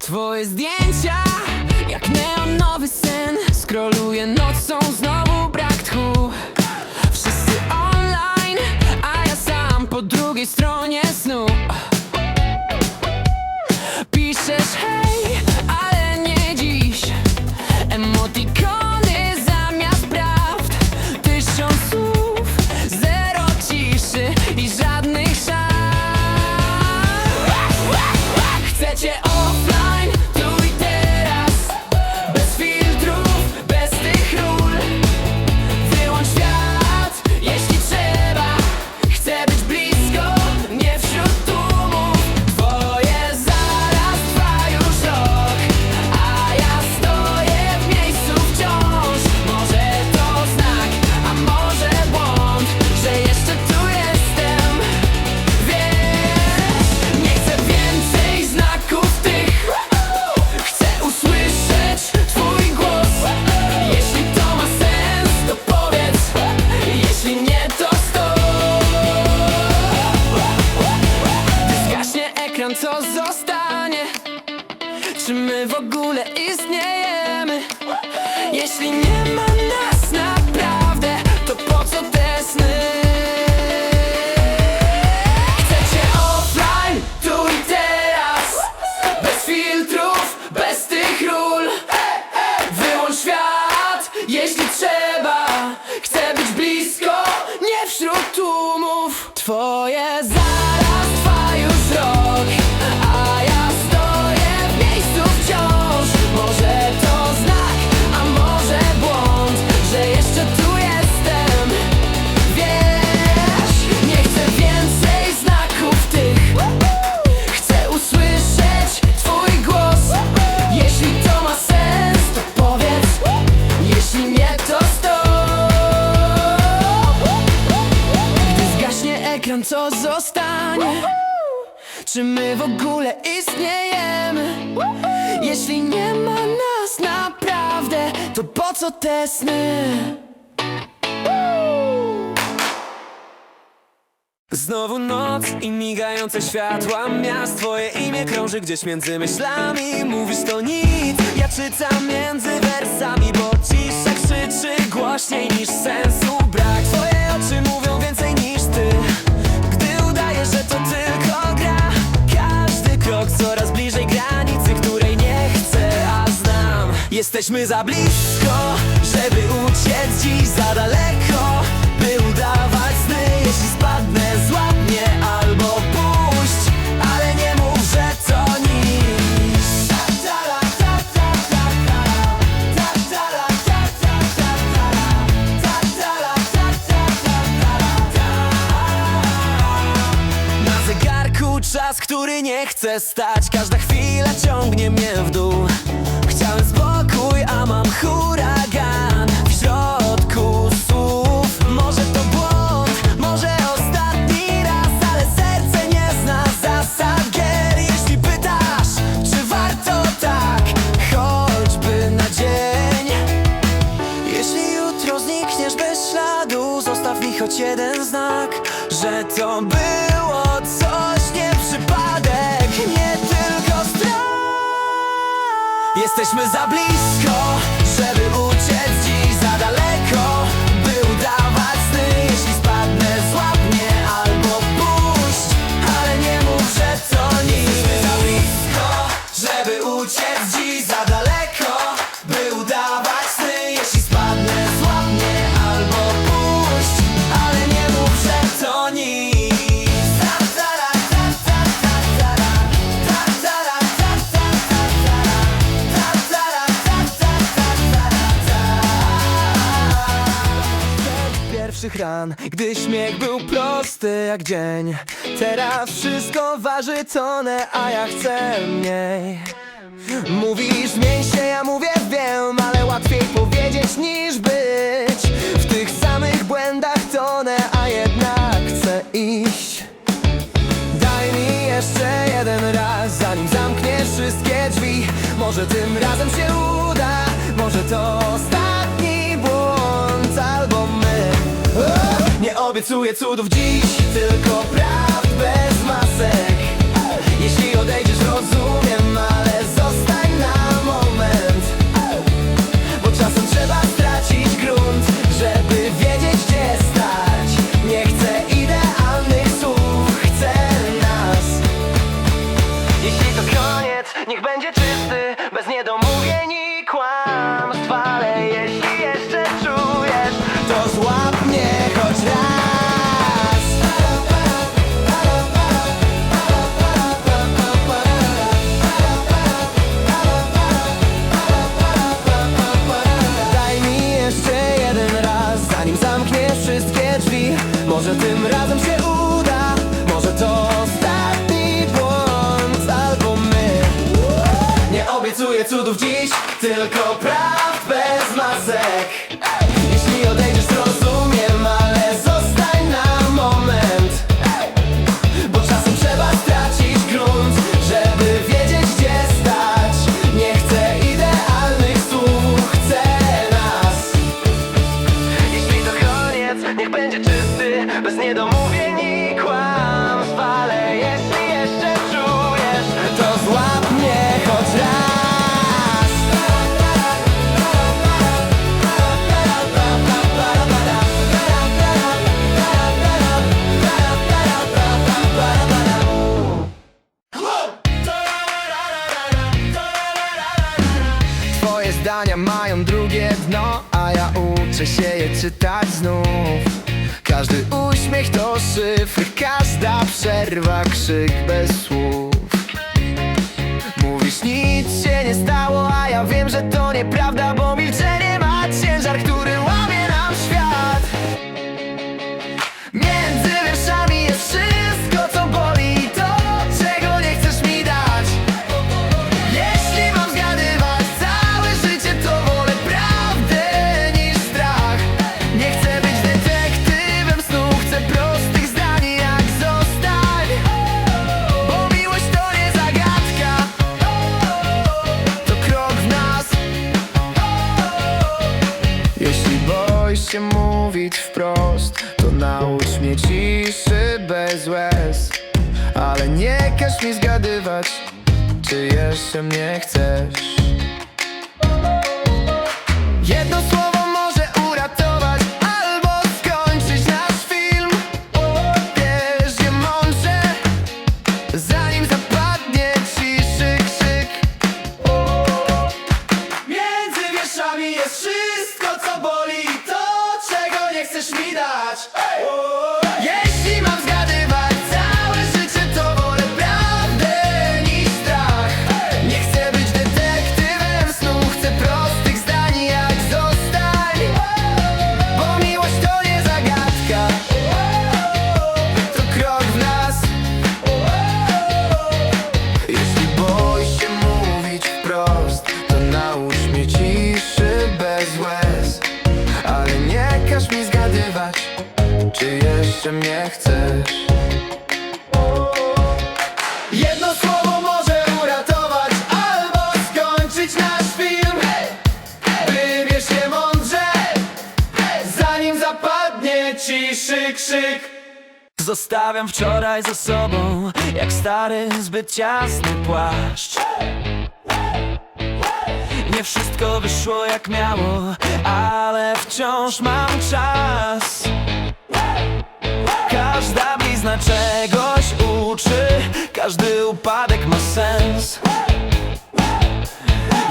Twoje zdjęcia jak neonowy sen. Skroluję nocą znowu brak tchu. Wszyscy online, a ja sam po drugiej stronie. pytanie Czy my w ogóle istniejemy? Jeśli nie ma ogóle istniejemy. Jeśli nie ma nas naprawdę To po co te sny? Znowu noc i migające światła. Miast Twoje imię krąży gdzieś między myślami. Mówisz to nic, ja czytam między wersami Bo cisza krzyczy głośniej niż sensu. Jesteśmy za blisko, żeby uciec dziś za daleko By udawać sny, jeśli spadnę złap mnie albo puść Ale nie mów, że to nic. Na zegarku czas, który nie chce stać. Każda chwila ciągnie mnie w dół. jeden znak, że to było coś nie przypadek, nie tylko strach. Jesteśmy za blisko. Gdy śmiech był prosty jak dzień. Teraz wszystko waży tonę, a ja chcę mniej. Mówisz miej się, ja mówię wiem Ale łatwiej powiedzieć niż obiecuję cudów dziś Tylko prawd bez masek. Jeśli odejdziesz rozumiem, ale zostań na moment. Bo czasem trzeba stracić grunt, żeby wiedzieć gdzie stać. Nie chcę idealnych słów, chcę nas. Jeśli to koniec, niech będzie czysty, bez niedomówień cudów dziś Tylko praw bez masek ja uczę się je czytać znów. Każdy uśmiech to szyfr Każda przerwa krzyk bez słów mówić wprost, to naucz mnie ciszy bez łez Ale nie każ mi zgadywać czy jeszcze mnie chcesz? Zanim zapadnie ciszy krzyk. Zostawiam wczoraj za sobą Jak stary, zbyt ciasny płaszcz. Nie wszystko wyszło jak miało Ale wciąż mam czas. Każda blizna czegoś uczy Każdy upadek ma sens.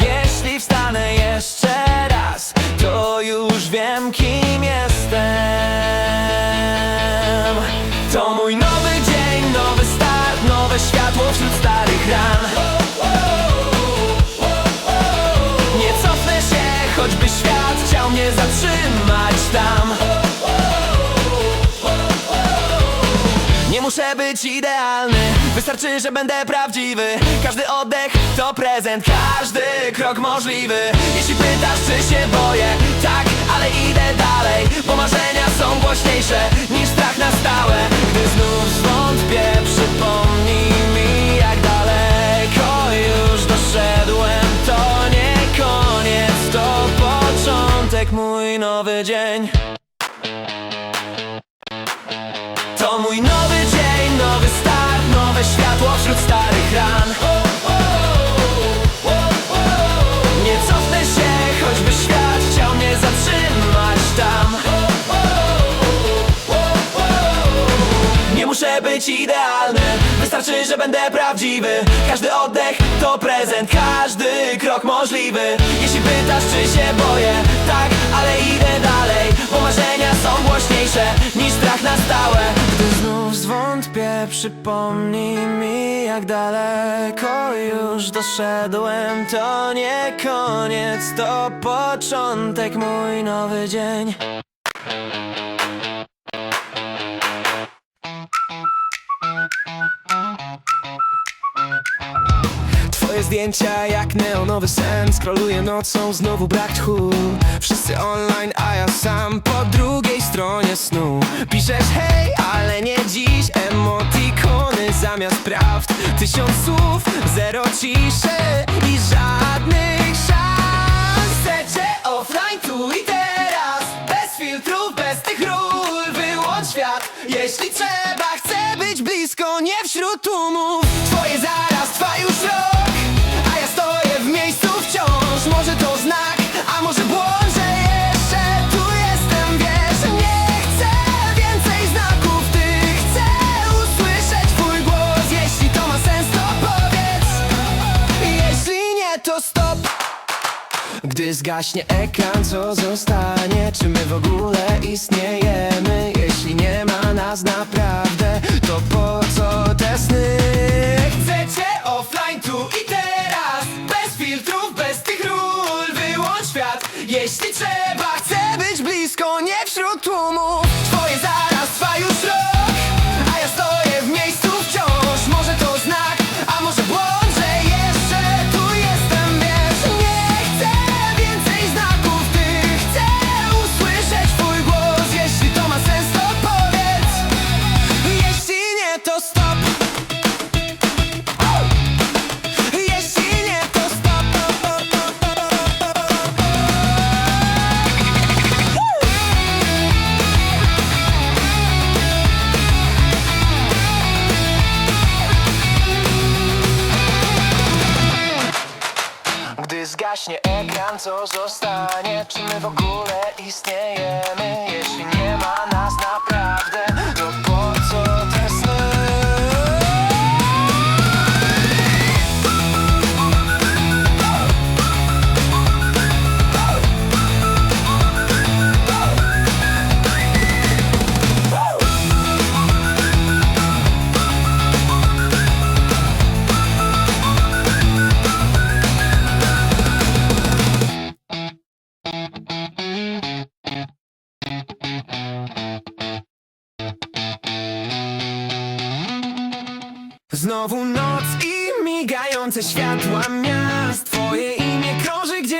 Jeśli wstanę jeszcze raz To już wiem kim światło wśród starych ran. Nie cofnę się, choćby świat chciał mnie zatrzymać tam. Nie muszę być idealny, wystarczy, że będę prawdziwy. Każdy oddech to prezent, każdy krok możliwy. Jeśli pytasz, czy się boję, tak, ale idę dalej Bo marzenia są głośniejsze niż strach na stałe. Gdy znów zwątpię, przypomnij mi jak daleko już doszedłem. To nie koniec, to początek, mój nowy dzień wystarczy, że będę prawdziwy. Każdy oddech to prezent, każdy krok możliwy. Jeśli pytasz, czy się boję, tak, ale idę dalej Bo marzenia są głośniejsze niż strach na stałe. Gdy znów zwątpię, przypomnij mi jak daleko już doszedłem. To nie koniec, to początek, mój nowy dzień zdjęcia jak neonowy sen. Scrolluję nocą, znowu brak tchu. Wszyscy online, a ja sam po drugiej stronie snu. Piszesz hej, ale nie dziś. Emotikony zamiast prawd. Tysiąc słów, zero ciszy I żadnych szans. Chcecie offline tu i teraz. Bez filtrów, bez tych ról. Wyłącz świat, jeśli trzeba. Chcę być blisko, nie wśród tłumów. Twoje zaraz trwa już rok gdy zgaśnie ekran, co zostanie? Czy my w ogóle istniejemy? Jeśli nie ma nas naprawdę, to po co te sny? Chcecie offline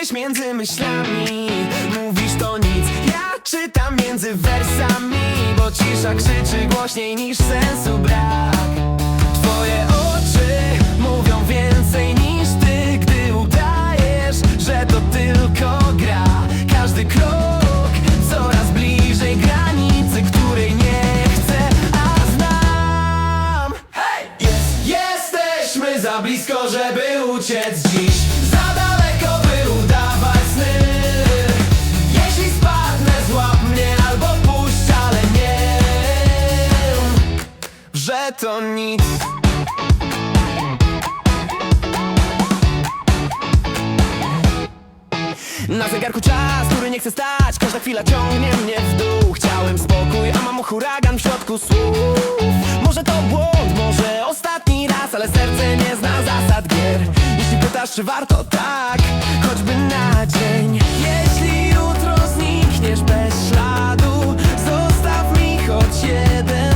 gdzieś między myślami Mówisz to nic, ja czytam między wersami Bo cisza krzyczy głośniej niż sensu brak. Twoje oczy mówią więcej niż ty Gdy udajesz, że to tylko gra. Każdy krok to nic Na zegarku czas, który nie chce stać. Każda chwila ciągnie mnie w dół. Chciałem spokój, a mam huragan w środku słów. Może to błąd, może ostatni raz Ale serce nie zna zasad gier. Jeśli pytasz, czy warto tak. Choćby na dzień. Jeśli jutro znikniesz bez śladu Zostaw mi choć jeden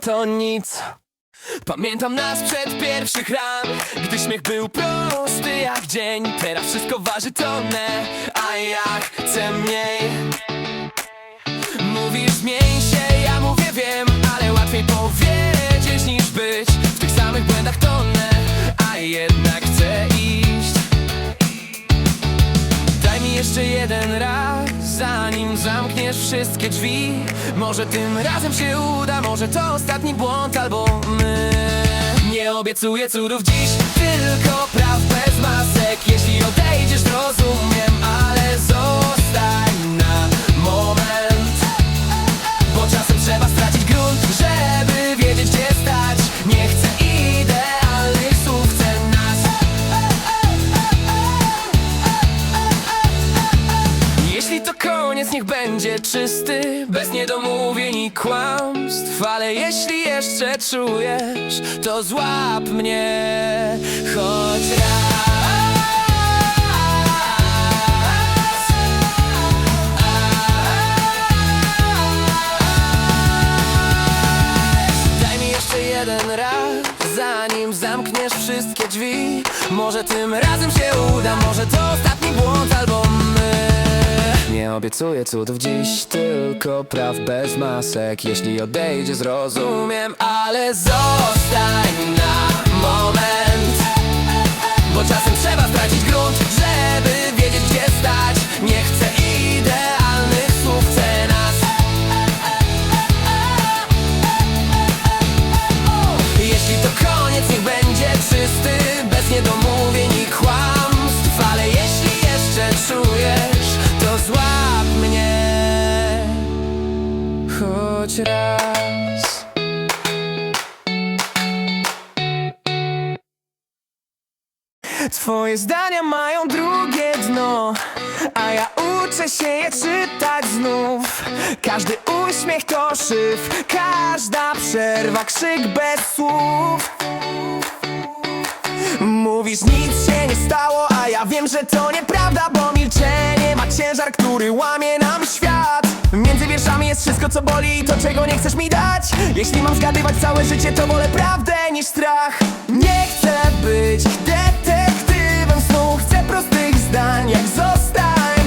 to nic. Pamiętam nas przed pierwszych ran Gdy śmiech był prosty jak dzień. Teraz wszystko waży tonę A ja chcę mniej. Mówisz zmień się, ja mówię wiem Ale łatwiej powiedzieć wszystkie drzwi. Może tym razem się uda, może to ostatni błąd albo my. Nie obiecuję cudów dziś, tylko praw bez masek. Jeśli odejdziesz rozumiem, ale zostań niech będzie czysty Bez niedomówień i kłamstw. Ale jeśli jeszcze czujesz To złap mnie choć raz. Daj mi jeszcze jeden raz, zanim zamkniesz wszystkie drzwi. Może tym razem się uda, może to ostatni błąd albo my Nie obiecuję cudów dziś, tylko praw bez masek. Jeśli odejdzie zrozumiem, ale zostań na moment Bo czasem trzeba stracić grunt, Twoje zdania mają drugie dno A ja uczę się je czytać znów. Każdy uśmiech to szyf Każda przerwa krzyk bez słów. Mówisz nic się nie stało A ja wiem, że to nieprawda Bo milczenie ma ciężar, który łamie nam świat. Między wierszami jest wszystko co boli I to czego nie chcesz mi dać. Jeśli mam zgadywać całe życie To wolę prawdę niż strach. Nie chcę być prostych zdań jak zostań.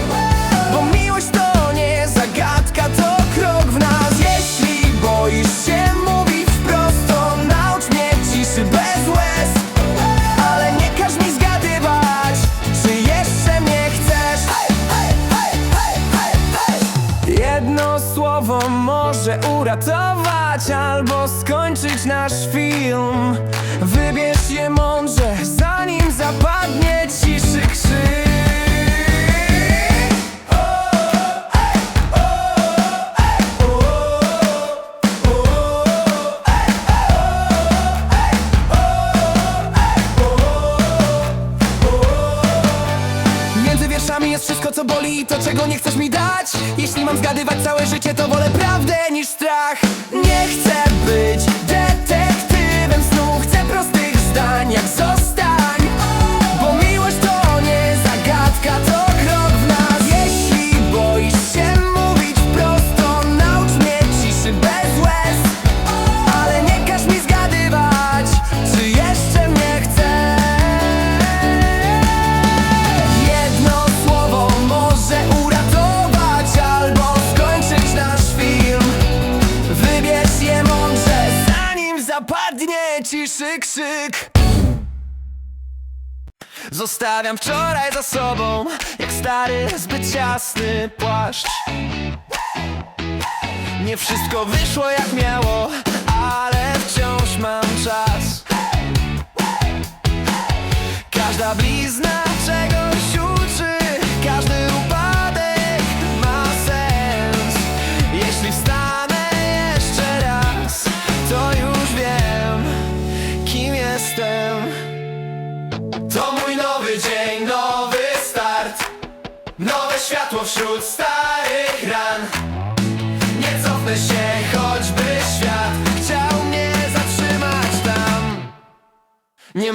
Bo miłość to nie zagadka To krok w nas. Jeśli boisz się mówić wprost To naucz mnie ciszy bez łez. Ale nie każ mi zgadywać, czy jeszcze mnie chcesz. Jedno słowo może uratować Albo skończyć nasz film. Wybierz je mądrze, zanim zapadnie ciszy krzyk wszystko co boli i to czego nie chcesz mi dać. Jeśli mam zgadywać całe życie to wolę prawdę niż strach. Nie chcę być detektywem snu Chcę prostych zdań jak zostań Zostawiam wczoraj za sobą, jak stary, zbyt ciasny płaszcz. Nie wszystko wyszło jak miało, ale wciąż mam czas. Każda blizna wśród starych ran Nie cofnę się, choćby świat Chciał mnie zatrzymać tam. Nie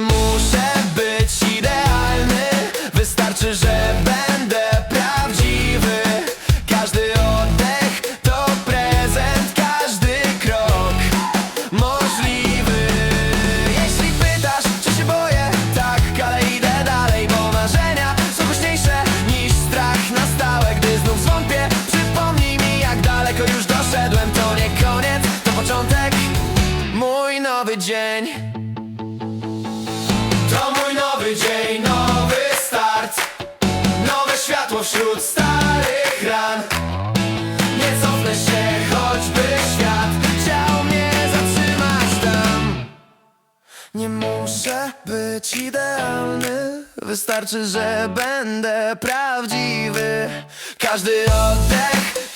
Wystarczy, że będę prawdziwy. Każdy oddech